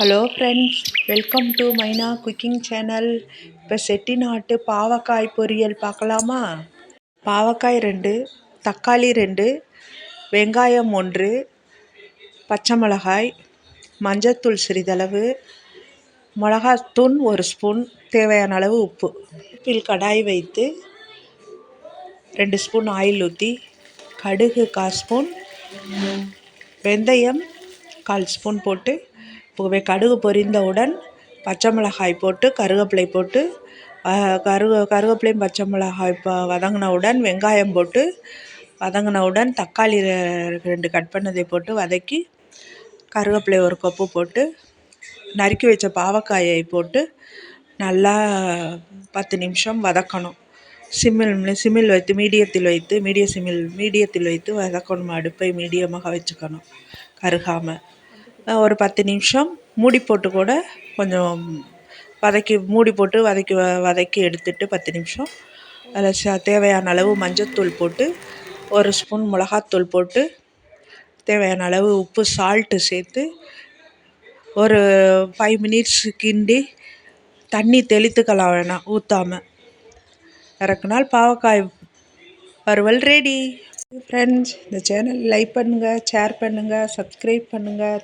Hello friends welcome to Maina cooking channel இப்போ செட்டிநாட்டு பாவக்காய் பொரியல் பார்க்கலாமா? பாவக்காய் ரெண்டு தக்காளி ரெண்டு வெங்காயம் ஒன்று பச்சை மிளகாய் மஞ்சத்தூள் சிறிதளவு மிளகாத்தூள் ஒரு ஸ்பூன் தேவையான அளவு உப்பு. உப்பில் கடாய் வைத்து ரெண்டு ஸ்பூன் ஆயில் ஊற்றி கடுகு கால் ஸ்பூன் வெந்தயம் கால் ஸ்பூன் போட்டு இப்போ கடுகு பொரிந்தவுடன் பச்சை மிளகாய் போட்டு கருவேப்பிலை போட்டு கருக கருவேப்பிலையும் பச்சை மிளகாய் இப்போ வதங்கினவுடன் வெங்காயம் போட்டு வதங்கினவுடன் தக்காளி ரெண்டு கட் பண்ணதை போட்டு வதக்கி கருவேப்பிலை ஒரு கப்பு போட்டு நறுக்கி வச்ச பாவக்காயை போட்டு நல்லா பத்து நிமிஷம் வதக்கணும். சிம்மில் சிம்மில் வைத்து மீடியத்தில் வைத்து மீடிய சிம்மில் மீடியத்தில் வைத்து வதக்கணும். அடுப்பை மீடியமாக வச்சுக்கணும். கருகாமல் ஒரு பத்து நிமிஷம் மூடி போட்டு கூட கொஞ்சம் வதக்கி மூடி போட்டு வதக்கி வதக்கி எடுத்துட்டு பத்து நிமிஷம். அதில் ச தேவையான அளவு மஞ்சத்தூள் போட்டு ஒரு ஸ்பூன் மிளகாத்தூள் போட்டு தேவையான அளவு உப்பு சால்ட்டு சேர்த்து ஒரு ஃபைவ் மினிட்ஸ் கிண்டி தண்ணி தெளித்துக்கலாம் வேணாம் ஊற்றாம இறக்குனால் பாவக்காய் வறுவல் ரெடி ஃப்ரெண்ட்ஸ் இந்த சேனல் லைக் பண்ணுங்கள் ஷேர் பண்ணுங்கள் சப்ஸ்கிரைப் பண்ணுங்கள்